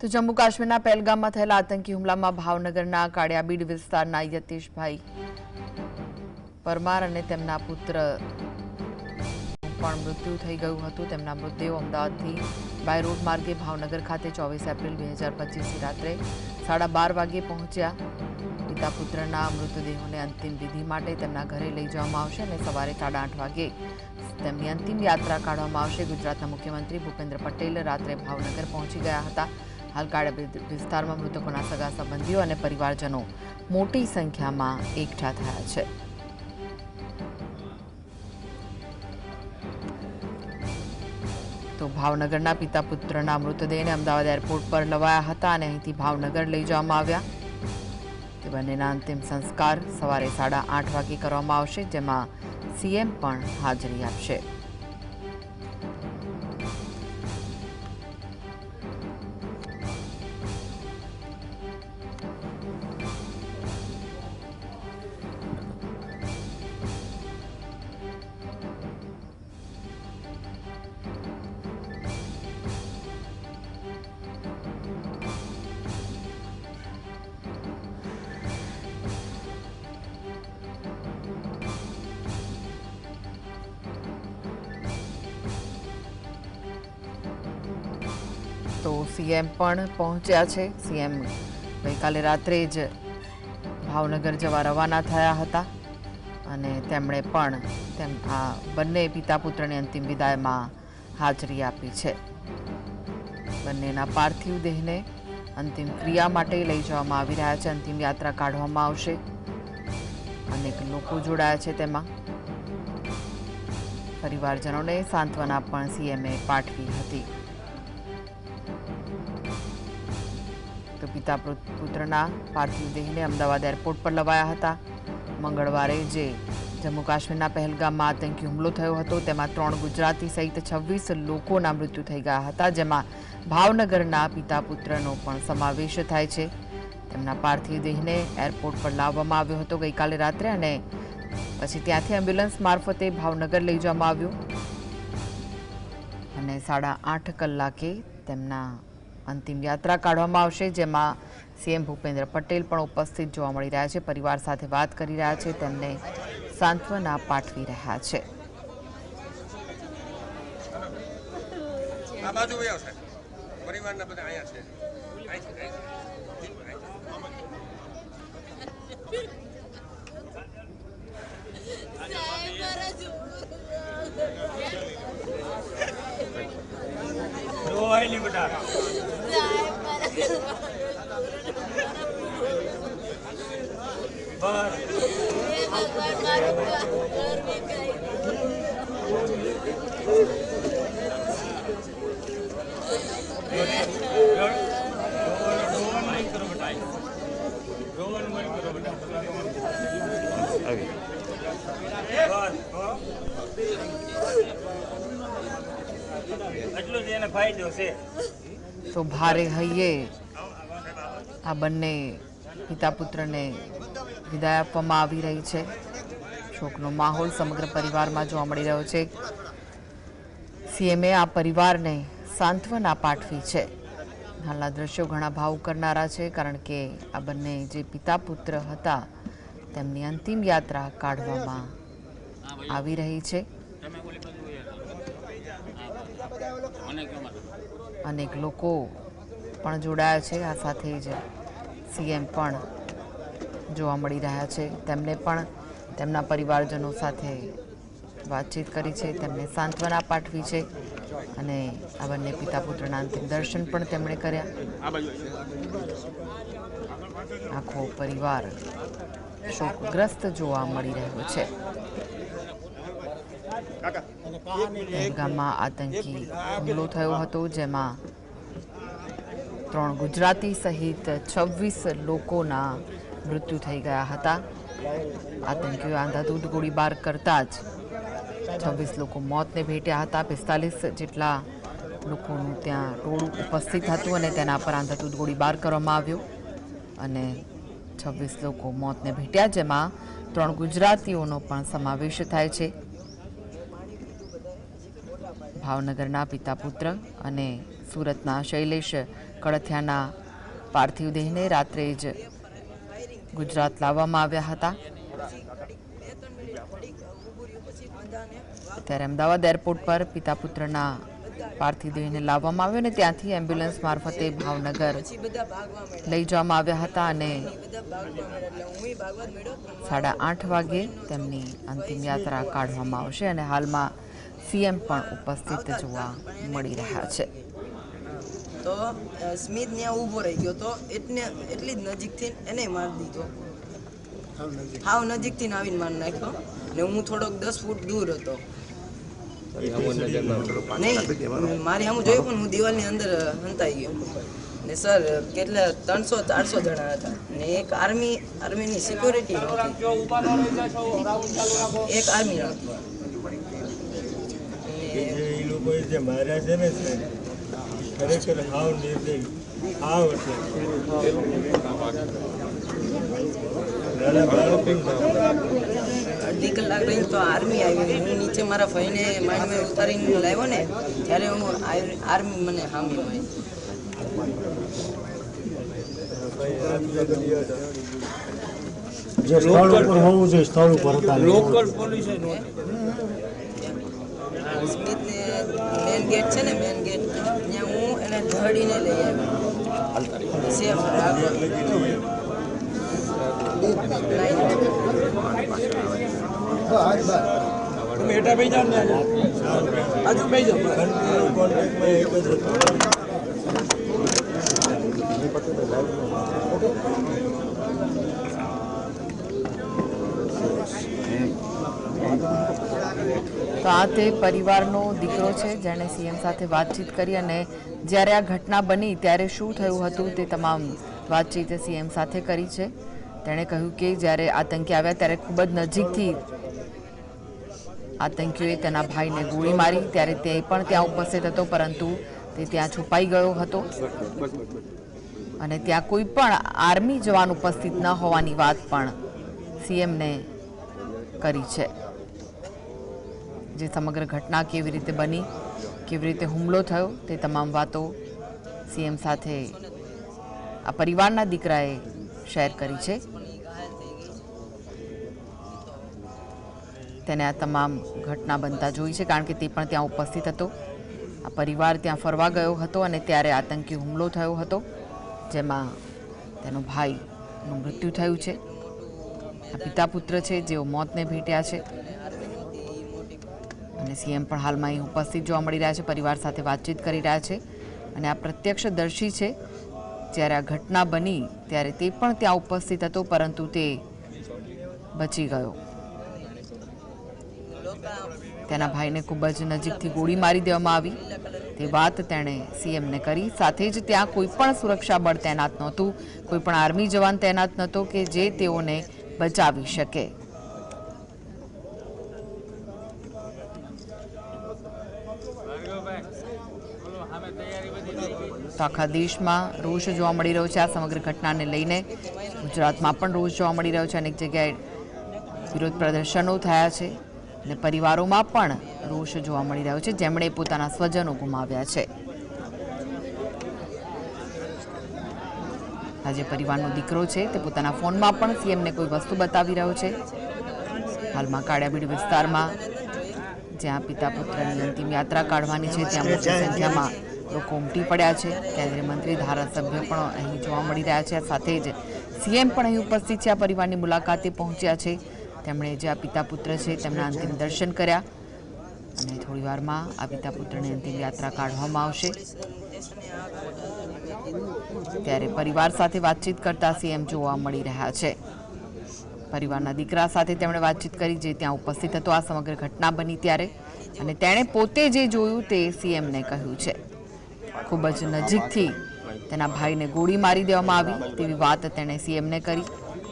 તો જમ્મુ કાશ્મીરના પહેલગામમાં થયેલા આતંકી હુમલામાં ભાવનગરના કાળિયાબીડ વિસ્તારના યતીશભાઈ પરમાર અને તેમના પુત્ર પણ મૃત્યુ થઈ ગયું હતું. તેમના મૃતદેહો અમદાવાદથી બાય રોડ માર્ગે ભાવનગર ખાતે ચોવીસ એપ્રિલ બે હજાર પચીસની રાત્રે સાડા બાર વાગે પહોંચ્યા. પિતા પુત્રના મૃતદેહોને અંતિમ વિધિ માટે તેમના ઘરે લઈ જવામાં આવશે અને સવારે સાડા આઠ વાગે તેમની અંતિમ યાત્રા કાઢવામાં આવશે. ગુજરાતના મુખ્યમંત્રી ભૂપેન્દ્ર પટેલ રાત્રે ભાવનગર પહોંચી ગયા હતા. હાલ કાળા વિસ્તારમાં મૃતકોના સગા સંબંધીઓ અને પરિવારજનો મોટી સંખ્યામાં એકઠા થયા છે. તો ભાવનગરના પિતા પુત્રના મૃતદેહને અમદાવાદ એરપોર્ટ પર લવાયા હતા અને અહીંથી ભાવનગર લઈ જવામાં આવ્યા. તે બંનેના અંતિમ સંસ્કાર સવારે સાડા આઠ વાગે કરવામાં આવશે, જેમાં સીએમ પણ હાજરી આપશે. સીએમ પણ પહોંચ્યા છે. સીએમ ગઈકાલે રાત્રે જ ભાવનગર જવા રવાના થયા હતા અને તેમણે પણ તેમ આ બંને પિતા પુત્રની અંતિમ વિદાયમાં હાજરી આપી છે. બંનેના પાર્થિવ દેહને અંતિમ ક્રિયા માટે લઈ જવામાં આવી રહ્યા છે. અંતિમ યાત્રા કાઢવામાં આવશે. અનેક લોકો જોડાયા છે તેમાં. પરિવારજનોને સાંત્વના પણ સીએમએ પાઠવી હતી. પિતા પુત્રના પાર્થિવ દેહને અમદાવાદ એરપોર્ટ પર લવાયા હતા. મંગળવારે જે જમ્મુ કાશ્મીરના પહેલગામમાં આતંકી હુમલો થયો હતો, તેમાં ત્રણ ગુજરાતી સહિત છવ્વીસ લોકોના મૃત્યુ થઈ ગયા હતા, જેમાં ભાવનગરના પિતા પુત્રનો પણ સમાવેશ થાય છે. તેમના પાર્થિવ દેહને એરપોર્ટ પર લાવવામાં આવ્યો હતો ગઈકાલે રાત્રે અને પછી ત્યાંથી એમ્બ્યુલન્સ મારફતે ભાવનગર લઈ જવામાં આવ્યું. અને સાડા આઠ કલાકે તેમના અંતિમ યાત્રા કાઢવામાં આવશે, જેમાં સીએમ ભૂપેન્દ્ર પટેલ પણ ઉપસ્થિત જોવા મળી રહ્યા છે. પરિવાર સાથે વાત કરી રહ્યા છે. તેમને સાંત્વના પાઠવી રહ્યા છે. પરિવારના બધા અહીંયા છે. રોહાયલી બેટા બસ રોહન નહીં કરો બેટા રોહન નહીં કરો બેટા બસ હો. તો ભારે હૈયે આ બંને પિતા પુત્રને વિદાય આપવામાં આવી રહી છે. શોકનો માહોલ સમગ્ર પરિવારમાં જોવા મળી રહ્યો છે. સીએમએ આ પરિવારને સાંત્વના પાઠવી છે. હાલના દ્રશ્યો ઘણા ભાવ કરનારા છે, કારણ કે આ બંને જે પિતા પુત્ર હતા, તેમની અંતિમ યાત્રા કાઢવામાં આવી રહી છે. અનેક લોકો પણ જોડાયા છે. આ સાથે જ સીએમ પણ જોવા મળી રહ્યા છે. તેમને પણ તેમના પરિવારજનો સાથે વાતચીત કરી છે. તેમને સાંત્વના પાઠવી છે અને આ બંને પિતા પુત્રના અંતિમ દર્શન પણ તેમણે કર્યા. આખો પરિવાર શોકગ્રસ્ત જોવા મળી રહ્યો છે. પહેલગામમાં આતંકી હુમલો થયો હતો જેમાં ત્રણ ગુજરાતી સહિત છવ્વીસ લોકોના મૃત્યુ થઈ ગયા હતા. આતંકીઓએ આંધાધૂંધ ગોળીબાર કરતા જ છવ્વીસ લોકો મોતને ભેટ્યા હતા. પિસ્તાલીસ જેટલા લોકોનું ત્યાં ટોળું ઉપસ્થિત હતું અને તેના પર આંધાધૂંધ ગોળીબાર કરવામાં આવ્યો અને છવ્વીસ લોકો મોતને ભેટ્યા જેમાં ત્રણ ગુજરાતીઓનો પણ સમાવેશ થાય છે. ભાવનગરના પિતા પુત્ર અને સુરતના શૈલેષ કળથિયાના પાર્થિવ દેહને રાત્રે જ ગુજરાત લાવવામાં આવ્યા હતા. ત્યારે અમદાવાદ એરપોર્ટ પર પિતા પુત્રના પાર્થિવ દેહને લાવવામાં આવ્યો અને ત્યાંથી એમ્બ્યુલન્સ મારફતે ભાવનગર લઈ જવામાં આવ્યા હતા અને સાડા આઠ વાગે તેમની અંતિમ યાત્રા કાઢવામાં આવશે અને હાલમાં સીએમ પણ ઉપસ્થિત જોવા મળી રહ્યા છે. તો સ્મિત ત્યાં ઊભો રહી ગયો તો એટલે એટલી જ નજીકથી એને મારી દીધો. હાવ નજીકથી ને આવીને મારી નાખ્યો. ને હું થોડોક દસ ફૂટ દૂર હતો. નહીં મારે સામું જોયું પણ હું દિવાલની અંદર હંતાઈ ગયો. ને સર કેટલા ત્રણસો ચારસો જણા હતા. ને એક આર્મી આર્મીની સિક્યોરિટી એક આર્મી એ લોકોએ જે માર્યા છે ને ખરેખર હાવ નિર્દય હાવ એટલે. અડધી કલાક રહીને તો આર્મી આવી હું નીચે મારા ભાઈને માંડવે ઉતારીને લાવ્યો ને ત્યારે હું આર- આર્મી મને હામી હોય જે સ્થળ ઉપર હોવું જોઈએ સ્થળ ઉપર હતા. લોકલ પોલીસે સ્મિથને મેન ગેટ છે ને મેન ગેટ ત્યાં હું એને ધડીને લઈ આવ્યો. સેફ રાખો તમે હેઠા બેસી જાઓ ને આજુ બેસી જાઓ કન્ટિન્યુ કોન્ટેક્ટમાં એક જ હતો તો આ તે પરિવારનો દીકરો છે, જેણે સીએમ સાથે વાતચીત કરી અને જ્યારે આ ઘટના બની ત્યારે શું થયું હતું તે તમામ વાતચીત સીએમ સાથે કરી છે. તેણે કહ્યું કે જ્યારે આતંકી આવ્યા ત્યારે ખૂબ જ નજીકથી આતંકીઓએ તેના ભાઈને ગોળી મારી, ત્યારે તે પણ ત્યાં ઉપસ્થિત હતો, પરંતુ તે ત્યાં છુપાઈ ગયો હતો. અને ત્યાં કોઈ પણ આર્મી જવાન ઉપસ્થિત ન હોવાની વાત પણ સીએમને કરી છે. જે સમગ્ર ઘટના કેવી રીતે બની, કેવી રીતે હુમલો થયો, તે તમામ વાતો સીએમ સાથે આ પરિવારના દીકરાએ શેર કરી છે. તેને આ તમામ ઘટના બનતા જોઈ છે, કારણ કે તે પણ ત્યાં ઉપસ્થિત હતો. આ પરિવાર ત્યાં ફરવા ગયો હતો અને ત્યારે આતંકી હુમલો થયો હતો, જેમાં તેનો ભાઈનું મૃત્યુ થયું છે. આ પિતા પુત્ર છે, જેઓ મોતને ભેટ્યા છે. અને સીએમ પણ હાલમાં અહીં ઉપસ્થિત જોવા મળી રહ્યા છે, પરિવાર સાથે વાતચીત કરી રહ્યા છે અને આ પ્રત્યક્ષદર્શી છે. જ્યારે આ ઘટના બની, ત્યારે તે પણ ત્યાં ઉપસ્થિત હતો, પરંતુ તે બચી ગયો. તેના ભાઈને ખૂબ જ નજીકથી ગોળી મારી દેવામાં આવી. તે વાત તેણે સીએમને કરી. સાથે જ ત્યાં કોઈ પણ સુરક્ષા બળ તૈનાત નહોતું. કોઈ પણ આર્મી જવાન તૈનાત નહોતો કે જે તેઓને બચાવી શકે તો આખા દેશમાં રોષ જોવા મળી રહ્યો છે આ સમગ્ર ઘટનાને લઈને. ગુજરાતમાં પણ રોષ જોવા મળી રહ્યો છે, અનેક જગ્યાએ વિરોધ પ્રદર્શનો થયા છે અને પરિવારોમાં પણ રોષ જોવા મળી રહ્યો છે. જેમણે પોતાના સ્વજનો ગુમાવ્યા છે. આજે પરિવારનો દીકરો છે, તે પોતાના ફોનમાં પણ સીએમને કોઈ વસ્તુ બતાવી રહ્યો છે. હાલમાં કાળિયાબીડ વિસ્તારમાં જ્યાં પિતા પુત્રની અંતિમ યાત્રા કાઢવાની છે, ત્યાં મોટી સંખ્યામાં લોકો ઉમટી પડ્યા છે. કેન્દ્રીય મંત્રી, ધારાસભ્ય પણ અહીં જોવા મળી રહ્યા છે. સાથે જ સીએમ પણ અહીં ઉપસ્થિત છે. આ પરિવારની મુલાકાતે પહોંચ્યા છે. તેમણે જે આ પિતા પુત્ર છે, તેમના અંતિમ દર્શન કર્યા. અને થોડી વારમાં આ પિતા પુત્રની અંતિમ યાત્રા કાઢવામાં આવશે. ત્યારે પરિવાર સાથે વાતચીત કરતા સીએમ જોવા મળી રહ્યા છે. પરિવારના દીકરા સાથે તેમણે વાતચીત કરી જે ત્યાં ઉપસ્થિત હતો. આ સમગ્ર ઘટના બની ત્યારે અને તેણે પોતે જે જોયું તે સીએમને કહ્યું છે. ખૂબ જ નજીકથી તેના ભાઈને ગોળી મારી દેવામાં આવી તેવી વાત તેણે સીએમને કરી.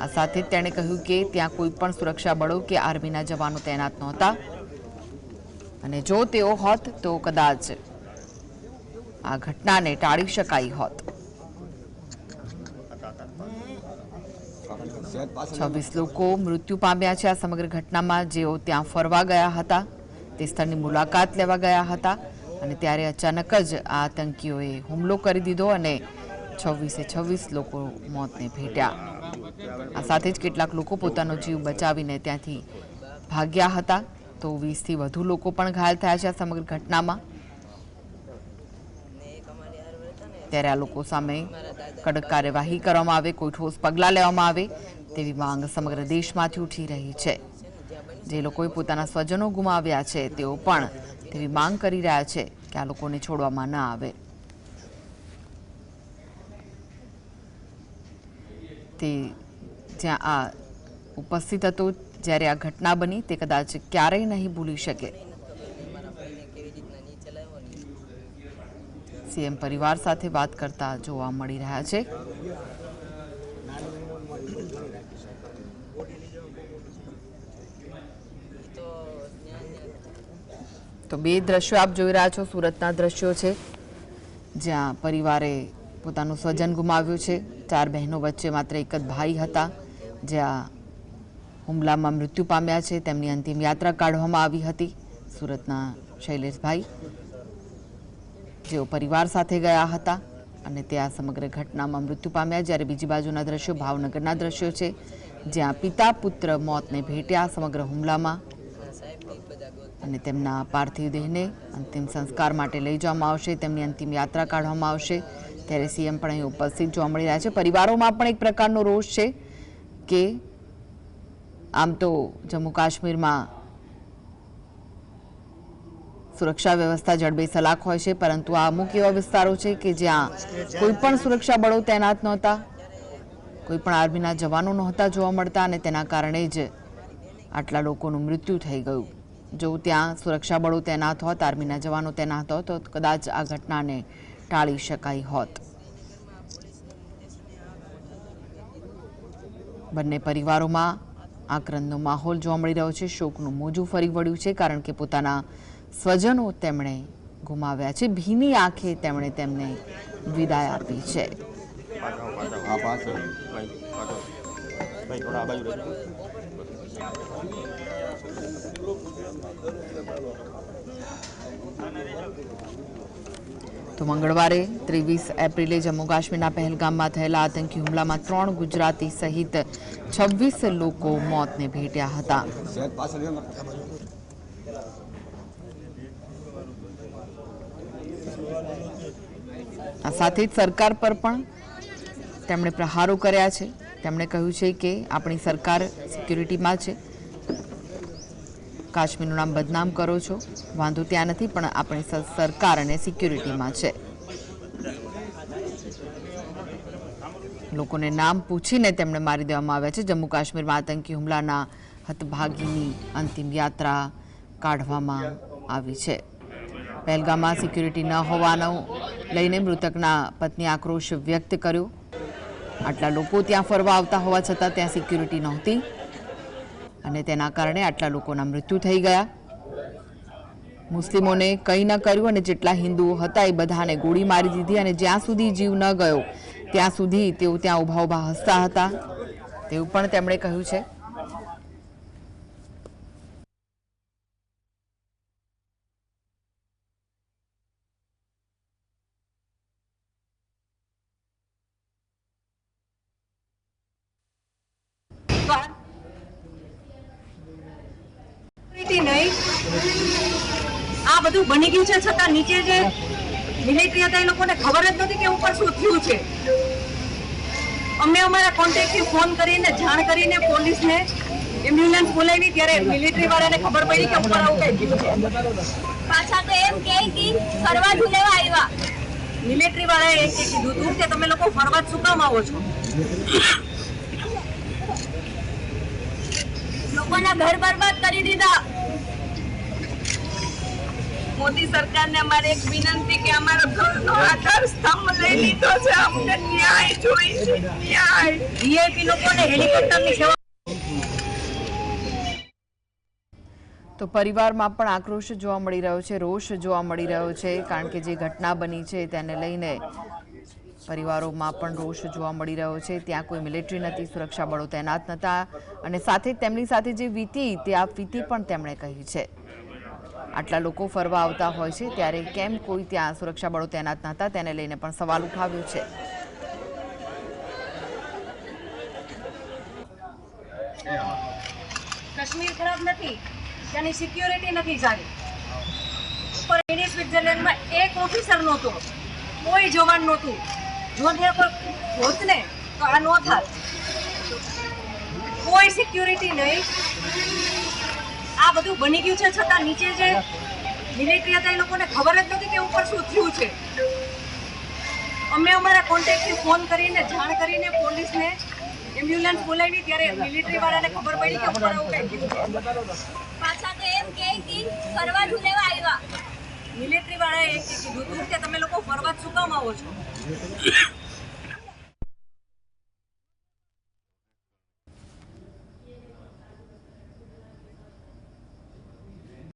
આ સાથે તેણે કહ્યું કે ત્યાં કોઈ પણ સુરક્ષા બળો કે આર્મીના જવાનો તૈનાત નહોતા. અને જો તેઓ હોત તો કદાચ આ ઘટનાને ટાળી શકાઈ હોત. છવ્વીસ લોકો મૃત્યુ પામ્યા છે. આ સમગ્ર ઘટનામાં જેઓ ત્યાં ફરવા ગયા હતા, તે સ્થળની મુલાકાત લેવા ગયા હતા અને ત્યારે અચાનક જ આ આતંકીઓએ હુમલો કરી દીધો અને છવ્વીસે છવ્વીસ લોકો મોતને ભેટ્યા. આ સાથે જ કેટલાક લોકો પોતાનો જીવ બચાવીને ત્યાંથી ભાગ્યા હતા. તો વીસથી વધુ લોકો પણ ઘાયલ થયા છે આ સમગ્ર ઘટનામાં. ત્યારે આ લોકો સામે કડક કાર્યવાહી કરવામાં આવે, કોઈ ઠોસ પગલાં લેવામાં આવે તેવી માંગ સમગ્ર દેશમાંથી ઉઠી રહી છે. જે લોકોએ પોતાના સ્વજનો ગુમાવ્યા છે, તેઓ પણ તેવી માંગ કરી રહ્યા છે કે આ લોકોને છોડવામાં ન આવે. તે જ્યાં આ ઉપસ્થિત હતો, જ્યારે આ ઘટના બની, તે કદાચ ક્યારેય નહીં ભૂલી શકે. સીએમ પરિવાર સાથે વાત કરતા જોવા મળી રહ્યા છે. તો બે દ્રશ્યો આપ જોઈ રહ્યા છો. સુરતના દ્રશ્યો છે, જ્યાં પરિવારે પોતાનું સ્વજન ગુમાવ્યું છે. ચાર બહેનો વચ્ચે માત્ર એક જ ભાઈ હતા, જ્યાં હુમલામાં મૃત્યુ પામ્યા છે. તેમની અંતિમ યાત્રા કાઢવામાં આવી હતી. સુરતના શૈલેષભાઈ, જેઓ પરિવાર સાથે ગયા હતા અને ત્યાં સમગ્ર ઘટનામાં મૃત્યુ પામ્યા. જ્યારે બીજી બાજુના દ્રશ્યો ભાવનગરના દ્રશ્યો છે, જ્યાં પિતા પુત્ર મોતને ભેટ્યા સમગ્ર હુમલામાં. અને તેમના પાર્થિવ દેહને અંતિમ સંસ્કાર માટે લઈ જવામાં આવશે. તેમની અંતિમ યાત્રા કાઢવામાં આવશે. ત્યારે સીએમ પણ અહીં ઉપસ્થિત જોવા મળી રહ્યા છે. પરિવારોમાં પણ એક પ્રકારનો રોષ છે કે આમ તો જમ્મુ કાશ્મીરમાં સુરક્ષા વ્યવસ્થા જડબે સલાક હોય છે, પરંતુ આ અમુક એવા વિસ્તારો છે કે જ્યાં કોઈ પણ સુરક્ષા બળો તૈનાત નહોતા, કોઈ પણ આર્મીના જવાનો નહોતા જોવા મળતા અને તેના કારણે જ આટલા લોકોનું મૃત્યુ થઈ ગયું. જો ત્યાં સુરક્ષા બળો તૈનાત હોત, આર્મીના જવાનો તૈનાત હોત, તો કદાચ આ ઘટનાને ટાળી શકાઈ હોત. બંને પરિવારોમાં આક્રંદનો માહોલ જોવા મળી રહ્યો છે. શોકનું મોજું ફરી વળ્યું છે, કારણ કે પોતાના સ્વજનો તેમણે ગુમાવ્યા છે. ભીની આંખે તેમણે તેમને વિદાય આપી છે. આ તો મંગળવારે ત્રેવીસ એપ્રિલે જમ્મુ કાશ્મીરના પહેલગામમાં થયેલા આતંકી હુમલામાં ત્રણ ગુજરાતી સહિત છવ્વીસ લોકો મોતને ભેટ્યા હતા. આ સાથે જ સરકાર પર પણ તેમણે પ્રહારો કર્યા છે તેમણે કહ્યું છે કે આપણી સરકાર સિક્યુરિટીમાં છે કાશ્મીરનું નામ બદનામ કરો છો? વાંધો ત્યાં નથી, પણ આપણી સરકાર અને સિક્યુરિટીમાં છે. લોકોને નામ પૂછીને તેમણે મારી દેવામાં આવ્યા છે. જમ્મુ કાશ્મીરમાં આતંકી હુમલાના હતભાગીની અંતિમ યાત્રા કાઢવામાં આવી છે. પહેલગામમાં સિક્યુરિટી ન હોવાનો લઈને મૃતકના પત્ની આક્રોશ વ્યક્ત કર્યો. આટલા લોકો ત્યાં ફરવા આવતા હોવા છતાં ત્યાં સિક્યુરિટી નહોતી. અને તેના કારણે આટલા લોકોના મૃત્યુ થઈ ગયા. મુસ્લિમોને કંઈ ન કર્યું અને જેટલા હિન્દુઓ હતા એ બધાને ગોળી મારી દીધી અને જ્યાં સુધી જીવ ન ગયો, ત્યાં સુધી તેઓ ત્યાં ઊભા ઊભા હસતા હતા. તેવું પણ તેમણે કહ્યું છે security નહીં આ બધું બની ગયું છે છતાં નીચે જે મિલિટરી હતા એ લોકોને ખબર જ નથી કે ઉપર શું થયું છે. અમે અમારા કોન્ટેક્ટથી ફોન કરીને જાણ કરીને પોલીસને એમ્બ્યુલન્સ બોલાવી ત્યારે મિલિટરી વાળાને ખબર પડી કે ઉપર આવું કઈ થયું છે. પાછા તો એમ કહે કે ફરવા ઝૂલેવા આવ્યા. મિલિટરી વાળાએ એ કીધું હતું કે તમે લોકો ફરવા શું કામ આવો છો? લોકોના ઘર બરબાદ કરી દીધા. મોદી સરકારને અમારે એક વિનંતી કે અમારો ઘરનો આધાર સ્તંભ લઈ લીધો છે. અમને ન્યાય જોઈએ ન્યાય. વીઆઈપી લોકોને હેલિકોપ્ટરની સેવા તો પરિવારમાં પણ આક્રોશ જોવા મળી રહ્યો છે, રોષ જોવા મળી રહ્યો છે, કારણ કે જે ઘટના બની છે તેને લઈને પરિવારોમાં પણ રોષ જોવા મળી રહ્યો છે. ત્યાં કોઈ મિલિટરી નથી સુરક્ષા બળો તૈનાત નહોતા અને સાથે તેમની સાથે જે વીતી, તે આ વીતી પણ તેમણે કહી છે. આટલા લોકો ફરવા આવતા હોય છે ત્યારે કેમ કોઈ ત્યાં સુરક્ષા બળો તૈનાત નહોતા તેને લઈને પણ સવાલ ઉઠાવ્યો છે. કાશ્મીર ખરાબ નથી, ત્યાંની સિક્યોરિટી નથી સારી. ઉપર મિની સ્વિટરલેન્ડમાં એક ઓફિસર નહોતો, કોઈ જવાન નહોતું. જો ત્યાં કોઈ હોત ને, તો આ ન થાત કોઈ સિક્યોરિટી નહીં. આ બધું બની ગયું છે છતાં નીચે જે મિલિટરી હતા એ લોકોને ખબર જ નથી કે ઉપર શું થયું છે. અમે અમારા કોન્ટેક્ટથી ફોન કરીને જાણ કરીને પોલીસને એમ્બ્યુલન્સ બોલાવી ત્યારે મિલિટરી વાળાને ખબર પડી કે ઉપર આવું કંઈક પાછા તો એમ કે ફરવા ઝુલેવા આવ્યા. મિલિટરી વાળાએ કીધું હતું કે તમે લોકો ફરવા જ શું કામ આવો છો?